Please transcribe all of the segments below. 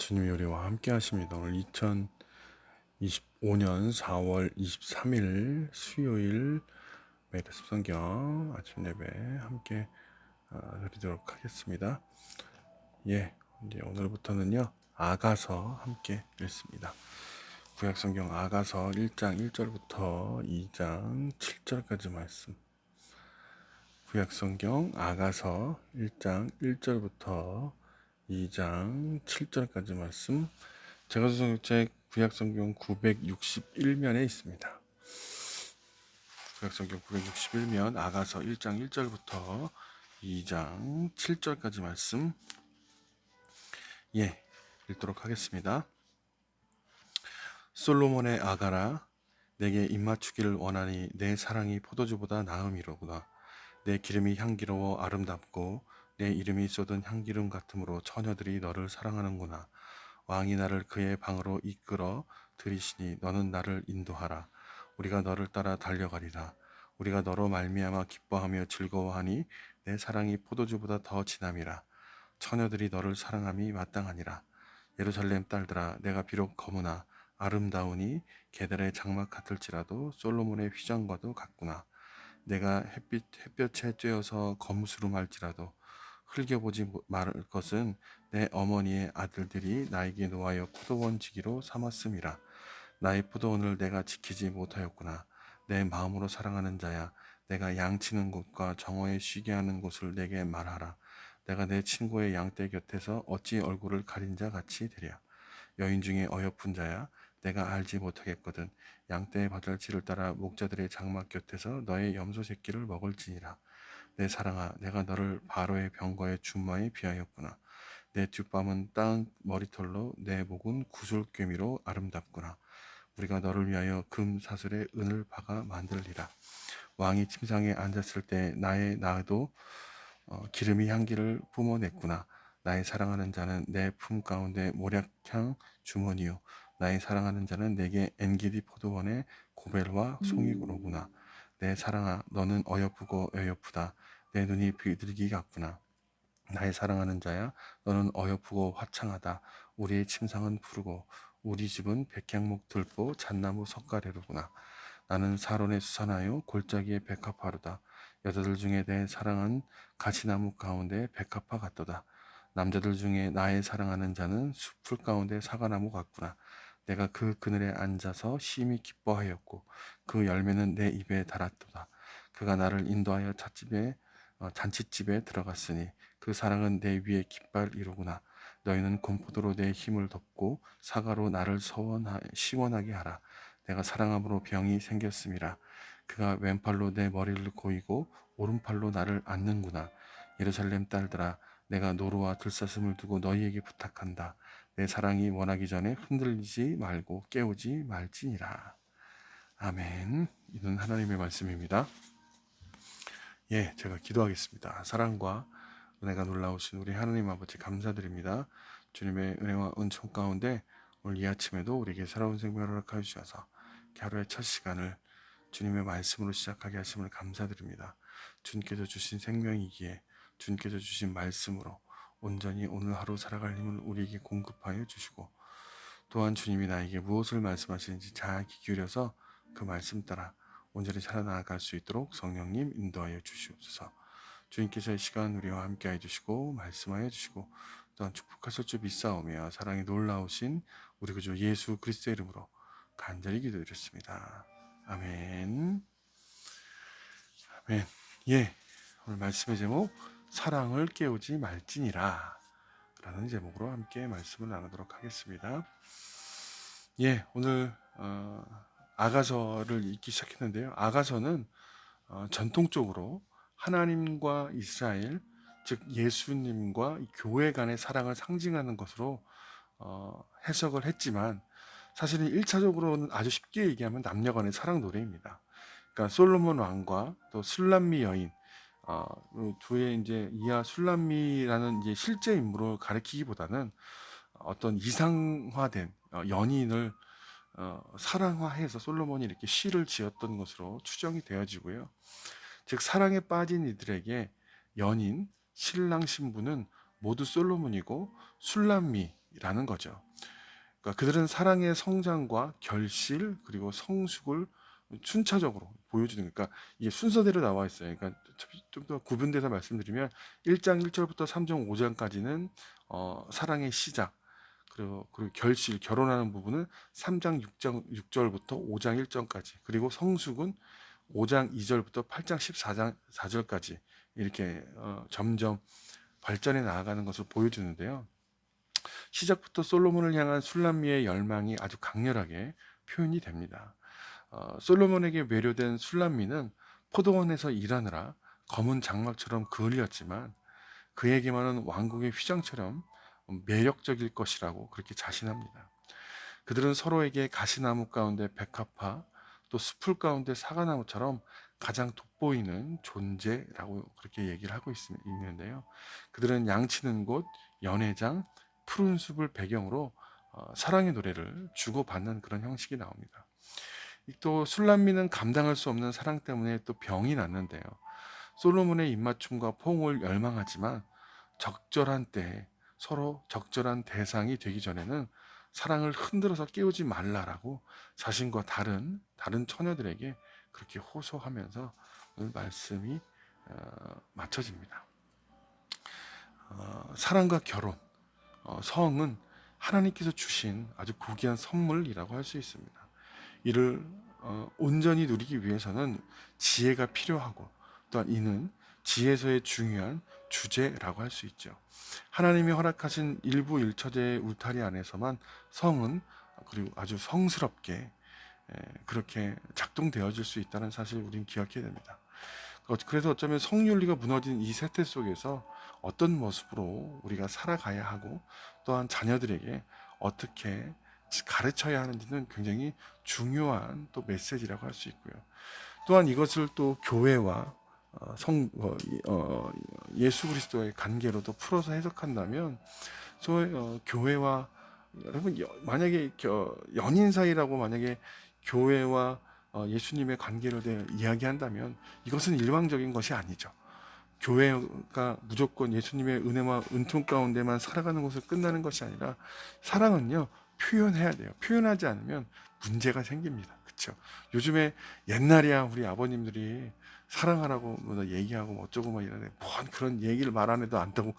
주님의 우리와 함께 하십니다. 오늘 2025년 4월 23일 수요일 매일 습성경 아침 예배 함께 어, 드리도록 하겠습니다. 예, 이제 오늘부터는요 아가서 함께 읽습니다. 구약 성경 아가서 1장 1절부터 2장 7절까지 말씀. 구약 성경 아가서 1장 1절부터 2장 7절까지 말씀 제가 소송책 구약성경 961면에 있습니다. 구약성경 961면 아가서 1장 1절부터 2장 7절까지 말씀 예 읽도록 하겠습니다. 솔로몬의 아가라 내게 입맞추기를 원하니 내 사랑이 포도주보다 나음이로구나 내 기름이 향기로워 아름답고 내 이름이 쏟은 향기름 같으므로 처녀들이 너를 사랑하는구나. 왕이 나를 그의 방으로 이끌어 들이시니 너는 나를 인도하라. 우리가 너를 따라 달려가리라. 우리가 너로 말미암아 기뻐하며 즐거워하니 내 사랑이 포도주보다 더 진함이라. 처녀들이 너를 사랑함이 마땅하니라. 예루살렘 딸들아 내가 비록 거무나 아름다우니 계달의 장막 같을지라도 솔로몬의 휘장과도 같구나. 내가 햇빛 햇볕에 쬐어서 검수름할지라도 흘겨보지 말을 것은 내 어머니의 아들들이 나에게 놓아여 포도원 지기로 삼았음이라. 나의 포도원을 내가 지키지 못하였구나. 내 마음으로 사랑하는 자야. 내가 양치는 곳과 정오에 쉬게 하는 곳을 내게 말하라. 내가 내 친구의 양떼 곁에서 어찌 얼굴을 가린 자 같이 되랴. 여인 중에 어여쁜 자야. 내가 알지 못하겠거든. 양떼의 바들치를 따라 목자들의 장막 곁에서 너의 염소 새끼를 먹을지니라. 내 사랑아, 내가 너를 바로의 병거의 준마에 비하였구나. 내 뒷밤은 땅 머리털로 내 목은 구슬개미로 아름답구나. 우리가 너를 위하여 금 사슬에 은을 박아 만들리라. 왕이 침상에 앉았을 때 나의 나도 어, 기름이 향기를 뿜어냈구나. 나의 사랑하는 자는 내 품 가운데 모략향 주머니요. 나의 사랑하는 자는 내게 엔기디 포도원의 고벨과 송이구로구나. 내 사랑아, 너는 어여쁘고 어여쁘다. 내 눈이 비둘기 같구나. 나의 사랑하는 자야, 너는 어여쁘고 화창하다. 우리의 침상은 푸르고 우리 집은 백향목 들보 잣나무 석가래로구나. 나는 사론의 수산하여 골짜기의 백합화로다. 여자들 중에 내 사랑은 가시나무 가운데 백합화 같도다. 남자들 중에 나의 사랑하는 자는 숲풀 가운데 사과나무 같구나. 내가 그 그늘에 앉아서 심히 기뻐하였고 그 열매는 내 입에 달았도다. 그가 나를 인도하여 찻집에 어, 잔치집에 들어갔으니 그 사랑은 내 위에 깃발 이루구나. 너희는 곰포도로 내 힘을 덮고 사과로 나를 서원하, 시원하게 하라. 내가 사랑함으로 병이 생겼음이라. 그가 왼팔로 내 머리를 고이고 오른팔로 나를 안는구나. 예루살렘 딸들아, 내가 노루와 들사슴을 두고 너희에게 부탁한다. 내 사랑이 원하기 전에 흔들리지 말고 깨우지 말지니라. 아멘. 이는 하나님의 말씀입니다. 예, 제가 기도하겠습니다. 사랑과 은혜가 놀라우신 우리 하나님 아버지 감사드립니다. 주님의 은혜와 은총 가운데 오늘 이 아침에도 우리에게 살아온 생명을 허락하여 주셔서 하루의 첫 시간을 주님의 말씀으로 시작하게 하심을 감사드립니다. 주님께서 주신 생명이기에 주님께서 주신 말씀으로 온전히 오늘 하루 살아갈 힘을 우리에게 공급하여 주시고 또한 주님이 나에게 무엇을 말씀하시는지 잘귀 기울여서 그 말씀 따라 온전히 살아나갈 수 있도록 성령님 인도하여 주시옵소서. 주님께서 이 시간 우리와 함께해 주시고 말씀하여 주시고 또한 축복하실 줄 믿사오며 사랑이 놀라우신 우리 구주 예수 그리스도의 이름으로 간절히 기도드렸습니다. 아멘. 아멘. 예. 오늘 말씀의 제목 사랑을 깨우지 말지니라 라는 제목으로 함께 말씀을 나누도록 하겠습니다. 예, 오늘 어, 아가서를 읽기 시작했는데요. 아가서는 어, 전통적으로 하나님과 이스라엘, 즉 예수님과 교회 간의 사랑을 상징하는 것으로 어, 해석을 했지만 사실은 1차적으로는 아주 쉽게 얘기하면 남녀 간의 사랑 노래입니다. 그러니까 솔로몬 왕과 또 술람미 여인 어, 두의 이제 이하 술람미라는 이제 실제 인물을 가리키기보다는 어떤 이상화된 어, 연인을 어, 사랑화해서 솔로몬이 이렇게 시를 지었던 것으로 추정이 되어지고요. 즉 사랑에 빠진 이들에게 연인, 신랑 신부는 모두 솔로몬이고 술람미 사랑이라는 거죠. 그러니까 그들은 사랑의 성장과 결실 그리고 성숙을 순차적으로 보여주는 그러니까 이게 순서대로 나와 있어요. 그러니까 좀 더 구분돼서 말씀드리면 1장 1절부터 3장 5장까지는 어, 사랑의 시작 그리고, 그리고 결실 결혼하는 부분은 3장 6장 6절부터 5장 1절까지 그리고 성숙은 5장 2절부터 8장 14장 4절까지 이렇게 어, 점점 발전해 나아가는 것을 보여주는데요. 시작부터 솔로몬을 향한 술람미의 열망이 아주 강렬하게 표현이 됩니다. 어, 솔로몬에게 매료된 술람미는 포도원에서 일하느라 검은 장막처럼 그을렸지만 그에게만은 왕국의 휘장처럼 매력적일 것이라고 그렇게 자신합니다. 그들은 서로에게 가시나무 가운데 백합화, 또 숲풀 가운데 사과나무처럼 가장 돋보이는 존재라고 그렇게 얘기를 하고 있, 있는데요. 그들은 양치는 곳, 연회장, 푸른 숲을 배경으로 어, 사랑의 노래를 주고받는 그런 형식이 나옵니다. 또 술람미는 감당할 수 없는 사랑 때문에 또 병이 났는데요. 솔로몬의 입맞춤과 포옹을 열망하지만 적절한 때에 서로 적절한 대상이 되기 전에는 사랑을 흔들어서 깨우지 말라라고 자신과 다른 다른 처녀들에게 그렇게 호소하면서 오늘 말씀이 어, 맞춰집니다. 어, 사랑과 결혼, 어, 성은 하나님께서 주신 아주 고귀한 선물이라고 할 수 있습니다. 이를 어, 온전히 누리기 위해서는 지혜가 필요하고 또한 이는 지혜서의 중요한 주제라고 할 수 있죠. 하나님이 허락하신 일부 일처제의 울타리 안에서만 성은 그리고 아주 성스럽게 그렇게 작동되어질 수 있다는 사실을 우리는 기억해야 됩니다. 그래서 어쩌면 성윤리가 무너진 이 세태 속에서 어떤 모습으로 우리가 살아가야 하고 또한 자녀들에게 어떻게 가르쳐야 하는지는 굉장히 중요한 또 메시지라고 할 수 있고요. 또한 이것을 또 교회와 어, 성 어, 어, 예수 그리스도의 관계로도 풀어서 해석한다면 소위 어, 교회와 여러분 만약에 연인 사이라고 만약에 교회와 어, 예수님의 관계를 대해 이야기한다면 이것은 일방적인 것이 아니죠. 교회가 무조건 예수님의 은혜와 은총 가운데만 살아가는 것을 끝나는 것이 아니라 사랑은요 표현해야 돼요. 표현하지 않으면 문제가 생깁니다. 그렇죠? 요즘에 옛날이야 우리 아버님들이 사랑하라고 뭐 얘기하고 뭐 어쩌고 막 이러네. 뭔 그런 얘기를 말 안 해도 안다고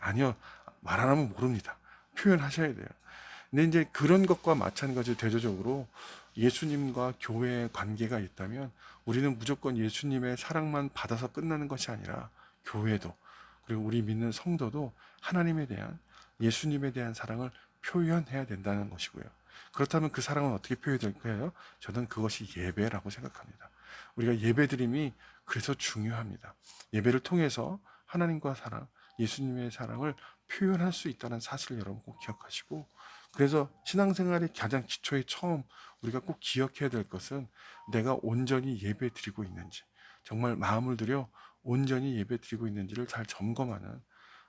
아니요 말 안 하면 모릅니다. 표현하셔야 돼요. 근데 이제 그런 것과 마찬가지로 대조적으로 예수님과 교회의 관계가 있다면 우리는 무조건 예수님의 사랑만 받아서 끝나는 것이 아니라 교회도 그리고 우리 믿는 성도도 하나님에 대한 예수님에 대한 사랑을 표현해야 된다는 것이고요. 그렇다면 그 사랑은 어떻게 표현될까요? 저는 그것이 예배라고 생각합니다. 우리가 예배드림이 그래서 중요합니다. 예배를 통해서 하나님과 사랑, 예수님의 사랑을 표현할 수 있다는 사실을 여러분 꼭 기억하시고 그래서 신앙생활의 가장 기초의 처음 우리가 꼭 기억해야 될 것은 내가 온전히 예배 드리고 있는지 정말 마음을 들여 온전히 예배 드리고 있는지를 잘 점검하는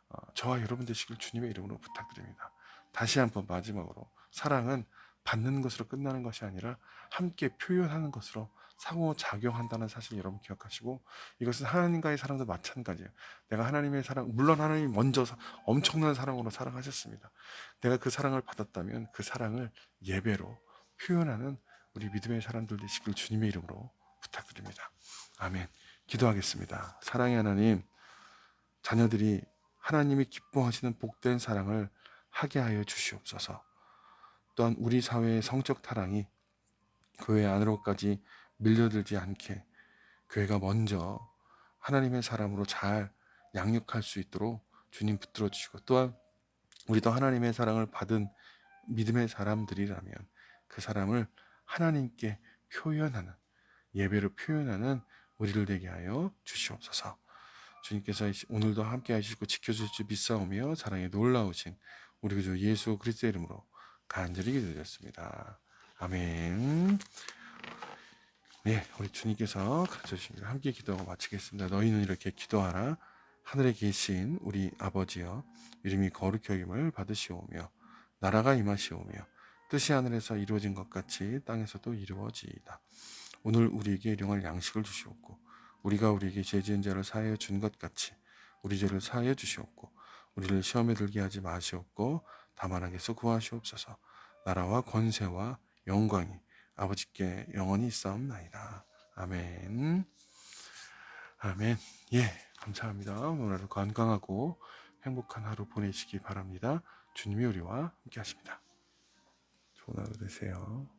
어, 저와 여러분 되시길 주님의 이름으로 부탁드립니다. 다시 한번 마지막으로 사랑은 받는 것으로 끝나는 것이 아니라 함께 표현하는 것으로 상호작용한다는 사실 여러분 기억하시고 이것은 하나님과의 사랑도 마찬가지예요. 내가 하나님의 사랑, 물론 하나님이 먼저 엄청난 사랑으로 사랑하셨습니다. 내가 그 사랑을 받았다면 그 사랑을 예배로 표현하는 우리 믿음의 사람들 되시길 주님의 이름으로 부탁드립니다. 아멘. 기도하겠습니다. 사랑의 하나님, 자녀들이 하나님이 기뻐하시는 복된 사랑을 하게 하여 주시옵소서. 또한 우리 사회의 성적 타락이 교회 안으로까지 밀려들지 않게 교회가 먼저 하나님의 사람으로 잘 양육할 수 있도록 주님 붙들어 주시고 또한 우리도 하나님의 사랑을 받은 믿음의 사람들이라면 그 사람을 하나님께 표현하는 예배로 표현하는 우리를 되게 하여 주시옵소서. 주님께서 오늘도 함께 하시고 지켜주실 줄 믿사오며 사랑에 놀라우신 우리 그주 예수 그리스도의 이름으로 간절히 기도드렸습니다. 아멘. 네, 우리 주님께서 가르쳐 주신 대로 함께 기도하고 마치겠습니다. 너희는 이렇게 기도하라. 하늘에 계신 우리 아버지여, 이름이 거룩히 여김을 받으시오며, 나라가 임하시오며, 뜻이 하늘에서 이루어진 것 같이 땅에서도 이루어지이다. 오늘 우리에게 일용할 양식을 주시옵고, 우리가 우리에게 죄 지은 자를 사하여 준 것 같이 우리 죄를 사하여 주시옵고, 우리를 시험에 들게 하지 마시옵고, 다만 하게서 구하시옵소서. 나라와 권세와 영광이 아버지께 영원히 있사옵나이다. 아멘. 아멘. 예, 감사합니다. 오늘 하루 건강하고 행복한 하루 보내시기 바랍니다. 주님이 우리와 함께 하십니다. 좋은 하루 되세요.